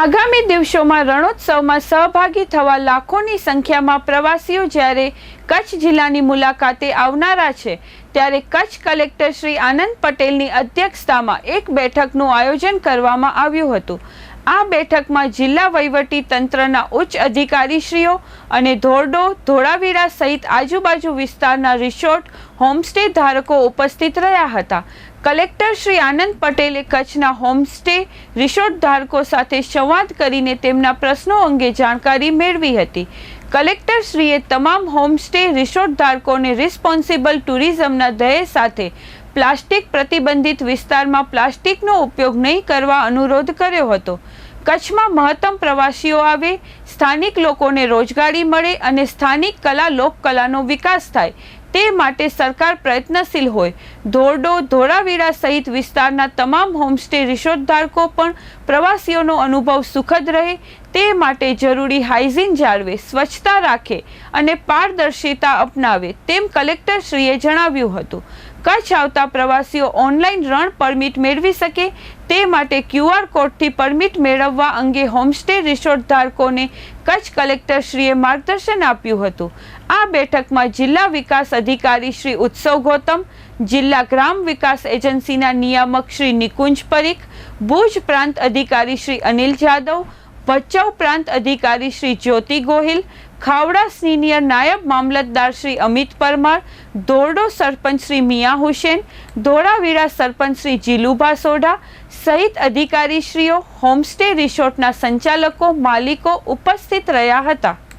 આગામી દિવસોમાં રણોત્સવમાં સહભાગી થવા લાખોની સંખ્યામાં પ્રવાસીઓ જ્યારે કચ્છ જિલ્લાની મુલાકાતે આવનારા છે, ત્યારે કચ્છ કલેક્ટર શ્રી આનંદ પટેલની અધ્યક્ષતામાં એક બેઠકનું આયોજન કરવામાં આવ્યું હતું. આ બેઠકમાં જિલ્લા વહીવટી તંત્રના ઉચ્ચ અધિકારીશ્રીઓ અને ધોરડો, ધોળાવીરા સહિત આજુબાજુ વિસ્તારના રિસોર્ટ હોમસ્ટે ધારકો ઉપસ્થિત રહ્યા હતા. કલેક્ટર શ્રી આનંદ પટેલે કચ્છના હોમસ્ટે રિસોર્ટ ધારકો સાથે સંવાદ કરીને તેમના પ્રશ્નો અંગે જાણકારી મેળવી હતી. કલેક્ટર શ્રીએ તમામ હોમસ્ટે રિસોર્ટ ધારકોને રિસ્પોન્સિબલ ટુરિઝમના ધ્યેય સાથે પ્લાસ્ટિક પ્રતિબંધિત વિસ્તારમાં પ્લાસ્ટિકનો ઉપયોગ નહીં કરવા અનુરોધ કર્યો હતો. કચ્છમાં મહત્તમ પ્રવાસીઓ આવે, સ્થાનિક લોકોને રોજગારી મળે અને સ્થાનિક કલા લોકકલાનો વિકાસ થાય. તે માટે સરકાર પ્રયત્નશીલ હોય ધોરડો, ધોળાવીરા સહિત વિસ્તારના તમામ હોમસ્ટે રિસોર્ટ ધારકો પણ પ્રવાસીઓનો અનુભવ સુખદ રહે, તે માટે જરૂરી હાઇજીન જાળવે, સ્વચ્છતા રાખે અને પારદર્શિતા અપનાવે, તેમ કલેક્ટરશ્રીએ જણાવ્યું હતું. કચ્છ આવતા પ્રવાસીઓ ઓનલાઈન રણ પરમિટ મેળવી શકે, તે માટે ક્યુઆર કોડથી પરમિટ મેળવવા અંગે હોમસ્ટે રિસોર્ટ ધારકોને કચ્છ કલેક્ટરશ્રીએ માર્ગદર્શન આપ્યું હતું. આ બેઠકમાં જિલ્લા વિકાસ અધિકારી શ્રી ઉત્સવ ગૌતમ જિલ્લા ગ્રામ વિકાસ એજન્સીના નિયામક શ્રી નિકુંજ પરીખ, ભુજ પ્રાંત અધિકારી શ્રી અનિલ જાદવ, ભચાઉ પ્રાંત અધિકારી શ્રી જ્યોતિ ગોહિલ, ખાવડા સિનિયર નાયબ મામલતદાર શ્રી અમિત પરમાર, ધોરડો સરપંચ શ્રી મિયા હુસેન, ધોળાવીરા સરપંચ શ્રી જીલુભા સોઢા, સહિત અધિકારીશ્રીઓ, હોમસ્ટે રિસોર્ટના સંચાલકો, માલિકો ઉપસ્થિત રહ્યા હતા.